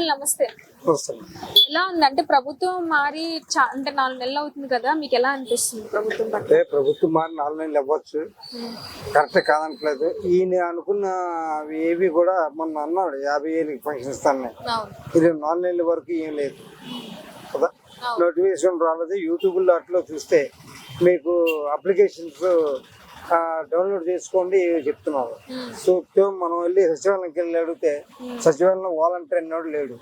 Uncle నమస్తే. ఎలా ఉంది అంటే ప్రభుత్వం మారి అంటే నాలుగు నెలలు అవుతుంది కదా మీకు ఎలా అనిపిస్తుంది ప్రభుత్వం అంటే ప్రభుత్వం మారి నాలుగు నెలలు ఇవ్వచ్చు కరెక్ట్ కాదనట్లేదు. ఈయన అనుకున్న అవి ఏవి కూడా మొన్న అన్నాడు యాభై ఏళ్ళకి ఫంక్షన్ ఇస్తాను ఇది నాలుగు నెలల వరకు ఏం లేదు. కదా. నోటిఫికేషన్ రాలేదు. యూట్యూబ్లో అట్లా చూస్తే మీకు అప్లికేషన్స్ డౌన్లోడ్ చేసుకోండి చెప్తున్నారు. సో మనం వెళ్ళి సచివాలయంకి వెళ్ళి అడిగితే సచివాలయంలో వాలంటీర్ అన్నాడు లేడు.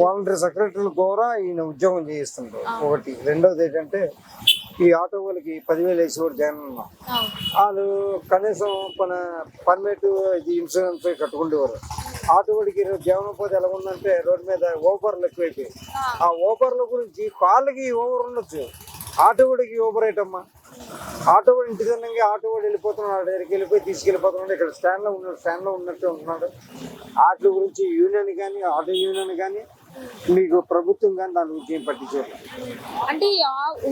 వాలంటీర్. సెక్రటరీల ద్వారా ఈయన ఉద్యోగం చేయిస్తుంటారు ఒకటి. రెండోది ఏంటంటే ఈ ఆటో వాళ్ళకి పదివేలు వేసి కూడా జాయిన్ ఉన్నాం అవును. వాళ్ళు కనీసం మన పర్మిట్ ఇది ఇన్సూరెన్స్ కట్టుకుండేవారు. ఆటో వాడికి జీవనోపాధి ఎలా ఉందంటే రోడ్డు మీద ఓబర్లు ఎక్కువైపోయి ఆ. ఓబర్ల గురించి కాళ్ళకి ఓవర్ ఉండొచ్చు. ఆటో వాడికి ఓబర్ ఏంటమ్మా ఆటో వాడు ఇంటి దగ్గర ఆటో వాడు వెళ్ళిపోతున్నాడు దగ్గరికి వెళ్ళిపోయి తీసుకెళ్ళిపోతున్నాడు. ఇక్కడ స్టాండ్లో ఉన్నాడు స్టాండ్లో ఉన్నట్టు ఉంటున్నాడు. వాటి గురించి యూనియన్ కానీ ఆటో యూనియన్ కానీ మీకు ప్రభుత్వం కానీ దాని గురించి ఏం పట్టించారు అంటే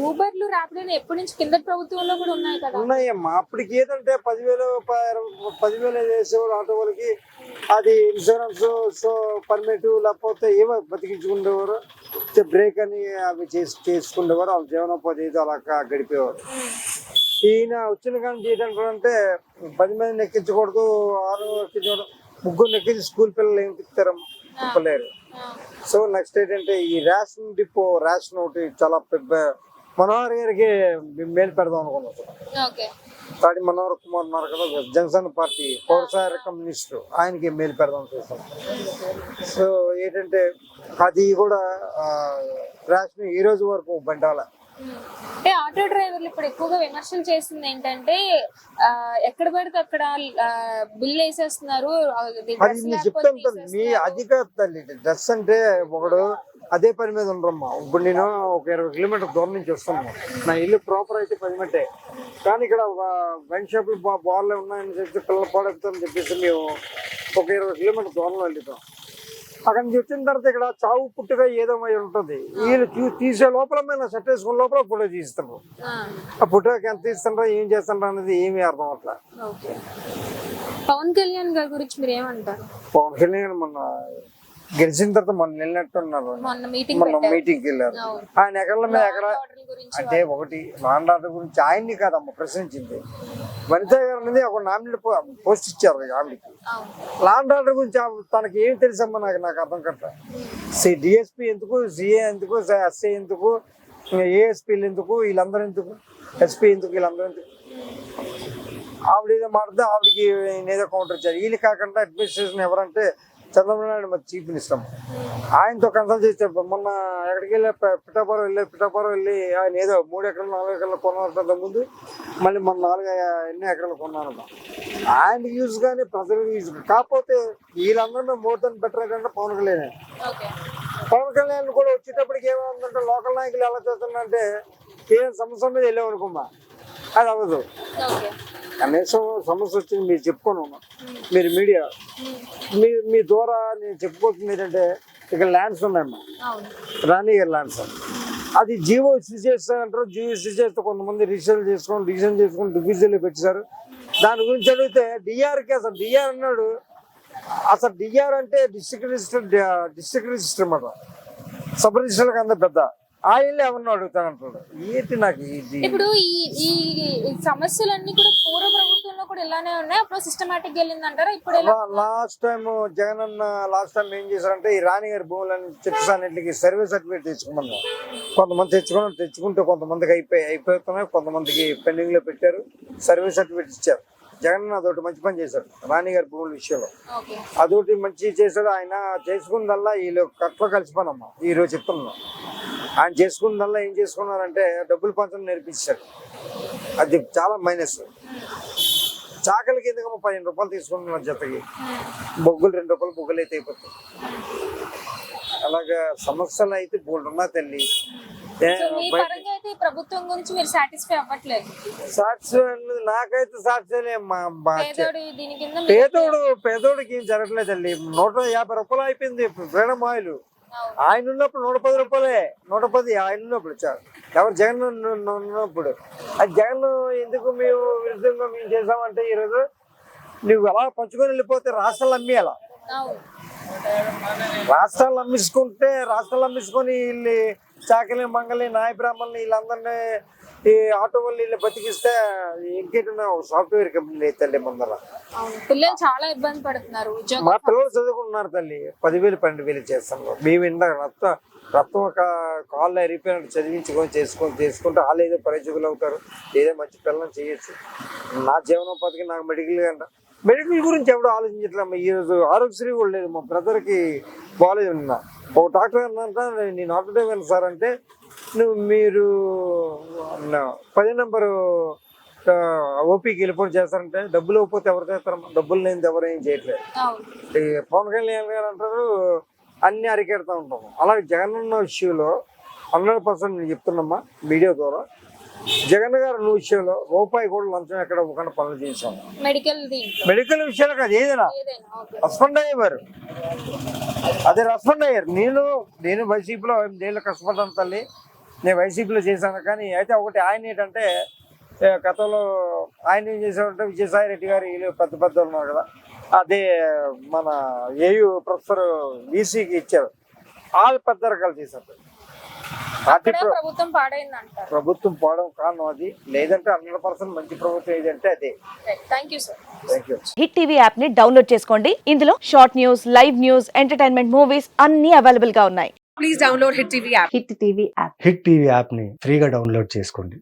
ఊబర్లు ర్యాపిడోలు ఎప్పటి నుంచి కింద ప్రభుత్వంలో కూడా ఉన్నాయి కదా? ఉన్నాయమ్మా. అప్పటికి ఏదంటే పదివేలు పదివేలు వేసేవారు ఆటో వాళ్ళకి. అది ఇన్సూరెన్స్ సో పర్మిట్ లేకపోతే ఏమో బతికించుకునేవారు. బ్రేక్ అని అవి చేసి చేసుకునేవారు. వాళ్ళ జీవనోపాధి ఏదో అలా గడిపేవారు. ఈయన వచ్చిన కానీ చేయడానికి అంటే పది మందిని ఎక్కించకూడదు ఆరు ఎక్కించకూడదు ముగ్గురు ఎక్కించి స్కూల్ పిల్లలు తిప్పలేరు. ఆ, సో నెక్స్ట్ ఏంటంటే ఈ రేషన్ డిపో రేషన్ ఒకటి చాలా పెద్ద మనోహర్ గారికి మేలు పెడదాం అనుకున్నాం. తాడి మనోహర్ కుమార్ ఉన్నారు కదా జనసేన పార్టీ పౌరసార కమ్యూనిస్టు ఆయనకి మేలు పెడదాం చూసాం సో ఏంటంటే అది కూడా రేషన్ ఈ రోజు వరకు బండాల. అంటే ఆటో డ్రైవర్లు ఇప్పుడు ఎక్కువగా విమర్శలు చేస్తుంది ఏంటంటే ఎక్కడ పడితే అక్కడ బిల్ వేసేస్తున్నారు మీ తల్లి డ్రెస్ అంటే ఒకడు అదే పని మీద ఉండరమ్మా. ఇప్పుడు నేను ఒక ఇరవై కిలోమీటర్ దూరం నుంచి వస్తున్నాను. నా ఇల్లు ప్రాపర్ అయితే పది మంటే కానీ ఇక్కడ వైన్ షాపులు బార్లే ఉన్నాయని చెప్పి పిల్లలు పాడెక్కుతామని చెప్పేసి మేము ఒక ఇరవై కిలోమీటర్ దూరంలో వెళ్తాం అక్కడ నుంచి వచ్చిన తర్వాత ఇక్కడ చావు పుట్టుగా ఏదో అయి ఉంటుంది. వీళ్ళు తీసే లోపల మేము సెట్ వేసుకున్న లోపల ఫోటో తీస్తున్నారు ఆ, ఫోటోకి ఎంత తీస్తుండ్రో ఏం చేస్తుండ్రో అనేది ఏమీ అర్థం అట్లా పవన్ కళ్యాణ్ గారి గురించి మీరు ఏమంటారు? పవన్ కళ్యాణ్ మొన్న గెలిచిన తర్వాత మొన్న వెళ్ళినట్టున్నారు మొన్న మీటింగ్ వెళ్ళారు. ఆయన ఎకరాల మీద గురించి అంటే ఒకటి లాండ్ ఆర్డర్ గురించి ఆయన్ని కాదమ్మ ప్రశ్నించింది. వనిత గారు అనేది ఒక నామినేట్ పోస్ట్ ఇచ్చారు ఆమెకి లాండ్ ఆర్డర్ గురించి తనకి ఏం తెలుసమ్మా నాకు నాకు అర్థం కట్ట సి డిఎస్పీ ఎందుకు సిఏ ఎందుకు ఎస్ఐ ఎందుకు ఏఎస్పీలు ఎందుకు వీళ్ళందరూ ఎందుకు ఎస్పీ ఎందుకు వీళ్ళందరూ ఎందుకు? ఆవిడ ఏదో మాట్లాడితే ఆవిడకి ఏదో కౌంటర్ ఇచ్చారు. వీళ్ళు కాకుండా అడ్మినిస్ట్రేషన్ ఎవరంటే చంద్రబాబు నాయుడు మరి చీఫ్ మినిస్టర్ ఆయనతో కన్సల్ట్ చేశారు మొన్న ఎక్కడికి వెళ్ళి పిఠాపురం వెళ్ళి పిఠాపురం వెళ్ళి ఆయన ఏదో మూడు ఎకరాలు నాలుగు ఎకరాలు కొన్నారంట ముందు. మళ్ళీ మన నాలుగు ఎన్ని ఎకరాలు కొన్నాను ఆయన యూజ్ కానీ ప్రజలకు యూజ్ కాకపోతే వీళ్ళందరూ మోర్ దన్ బెటర్ ఏంటంటే పవన్ కళ్యాణ్. పవన్ కళ్యాణ్ కూడా వచ్చేటప్పటికి ఏమవుతుందంటే లోకల్ నాయకులు ఎలా చేస్తున్నారంటే ఏం సమస్య మీద వెళ్ళామనుకున్నా అది అవ్వదు. కనీసం సమస్య వచ్చింది మీరు చెప్పుకోను. మీరు మీడియా. మీ మీ ద్వారా నేను చెప్పుకోవచ్చు ఏంటంటే ఇక్కడ ల్యాండ్స్ ఉన్నాయమ్మా అవును. రాణి గారి ల్యాండ్స్. అది జీవో ఇష్యూ చేస్తారంటారు. జీవో ఇష్యూ చేస్తే కొంతమంది రిజిస్టర్ చేసుకొని డివిజన్ చేసుకొని డివిజన్లో పెట్టారు దాని గురించి అడిగితే డిఆర్కి అసలు డిఆర్ అన్నాడు. అసలు డిఆర్ అంటే డిస్ట్రిక్ట్ రిజిస్టర్ డిస్ట్రిక్ట్ రిజిస్టర్ అన్నమాట సబ్ రిజిస్టర్ అంత పెద్ద. ఆయన ఏమన్నా అడుగుతానంటాడు ఏంటి నాకు ఇది? ఇప్పుడు ఈ ఈ ఈ సమస్యలన్నీ కూడా పూర్వ ప్రభుత్వంలో కూడా ఇలానే ఉన్నాయి. అప్పుడు సిస్టమేటిక్ వెళ్ళింది అంటారా ఇప్పుడు ఎలా? లాస్ట్ టైం జగన్ అన్న లాస్ట్ టైం ఏం చేశారంటే ఈ రాణి గారి భూములని చిప్స్ అన్నింటికి సర్వే సర్టిఫికేట్ తెచ్చుకున్నాను కొంతమంది తెచ్చుకున్నారు తెచ్చుకుంటే కొంతమందికి అయిపోయి అయిపోతున్నాయి. కొంతమందికి పెండింగ్లో పెట్టారు. సర్వే సర్టిఫికేట్ ఇచ్చారు. జగన్ అన్న అదొకటి మంచి పని చేశాడు రాణి గారి భూముల విషయంలో. అదొకటి మంచి చేశాడు. ఆయన చేసుకున్నదల్లా వీళ్ళు కట్లో కలిసిపోనమ్మా ఈ రోజు చెప్తున్నాం ఆయన చేసుకున్నదల్లా ఏం చేసుకున్నారంటే డబ్బులు పంచడం నేర్పించాడు అది చాలా మైనస్ చాకలికి ఎందుకమ్మా పదిహేను రూపాయలు తీసుకుంటున్నారు జతకి. బొగ్గులు రెండు రూపాయలు బొగ్గులు అయితే అయిపోతాయి. అలాగా సమస్యలు అయితే బోల్డ్ ఉన్నా తల్లి. ప్రభుత్వం గురించి మీరు సాటిస్ఫై అవ్వట్లేదు. నాకైతే బా- పేదోడు పేదోడికి ఏం జరగట్లేదు తల్లి. నూట యాభై రూపాయలు అయిపోయింది. Freedom oil. ఆయన ఉన్నప్పుడు నూట పది రూపాయలే నూట పది ఆయన ఉన్నప్పుడు చాలు. ఎవరు జగన్ ఉన్న- ఉన్న- ఉన్నప్పుడు. అది జగన్ ఎందుకు మేము విరుద్ధంగా మేము చేసామంటే ఈరోజు నువ్వు అలా పంచుకొని వెళ్ళిపోతే రాష్ట్రాలు అమ్మేయాల రాష్ట్రాలు అమ్మించుకుంటే రాష్ట్రాలు అమ్మించుకొని వీళ్ళు చాకలి మంగళి నాయ బ్రాహ్మణులు వీళ్ళందరినీ ఈ ఆటో వాళ్ళు వీళ్ళు బతికిస్తే ఇంకేటన్నా సాఫ్ట్వేర్ కంపెనీలు అయితే తల్లి ముందర పిల్లలు చాలా ఇబ్బంది పడుతున్నారు మా పిల్లలు చదువుకుంటున్నారు తల్లి. పదివేలు పన్నెండు వేలు చేస్తాను మేము ఇందాక రక్తం రక్తం ఒక కాళ్ళు అరిపోయినట్టు చదివించుకొని చేసుకొని చేసుకుంటే వాళ్ళు ఏదో పరిచకులు అవుతారు. ఏదో మంచి పిల్లలు చేయొచ్చు. నా జీవనోపాధికి నాకు మెడికల్ అంట. మెడికల్ గురించి ఎవడు ఆలోచించట్లేమ్మా ఈ రోజు ఆరోగ్యశ్రీ కూడా లేదు. మా బ్రదర్కి బాగాలేదు నిన్న. ఒక డాక్టర్ అన్నంట నేను ఆటోడే వెళ్ళను సార్ అంటే నువ్వు మీరు పది నెంబరు ఓపీకి వెళ్ళిపోయి చేస్తారంటే డబ్బులు ఇవ్వకపోతే ఎవరు చేస్తారమ్మా? డబ్బులు లేనిది ఎవరు ఏం చేయట్లేదు. పవన్ కళ్యాణ్ గారు అంటారు అన్ని అరికెడతా ఉంటాము. అలాగే జగన్ అన్న విషయంలో హండ్రెడ్ పర్సెంట్ నేను చెప్తున్నమ్మా మీడియా ద్వారా జగన్ గారు విషయంలో రూపాయి కూడా లంచం ఎక్కడ ఇవ్వకుండా పనులు చేశాము మెడికల్ మెడికల్ విషయాలు కాదు ఏదైనా? రెస్పాండ్ అయ్యేవారు అదే రెస్పాండ్ అయ్యారు. నేను నేను వైసీపీలో ఎనిమిదేళ్ళు కష్టపడ్డాను తల్లి. నేను వైసీపీలో చేశాను కానీ అయితే ఒకటి ఆయన ఏంటంటే గతంలో ఆయన ఏం చేశారంటే విజయసాయి రెడ్డి గారు వీళ్ళు పెద్ద పెద్ద ఉన్నారు కదా. అదే మన ఏయు ప్రొఫెసర్ వీసీకి ఇచ్చారు. వాళ్ళు పెద్ద రకాలు చేశారు. ప్రభుత్వం పాడైంది అంటారు ప్రభుత్వం కారణం అది. లేదంటే హండ్రెడ్ పర్సెంట్ మంచి ప్రభుత్వం ఏదంటే అదే. Thank you sir thank you Hit TV యాప్ని డౌన్లోడ్ చేసుకోండి. ఇందులో short news live news entertainment movies అన్ని అవైలబుల్గా ఉన్నాయి. Please download Hit TV app. Hit TV app Hit TV యాప్ని ఫ్రీగా డౌన్లోడ్ చేసుకోండి.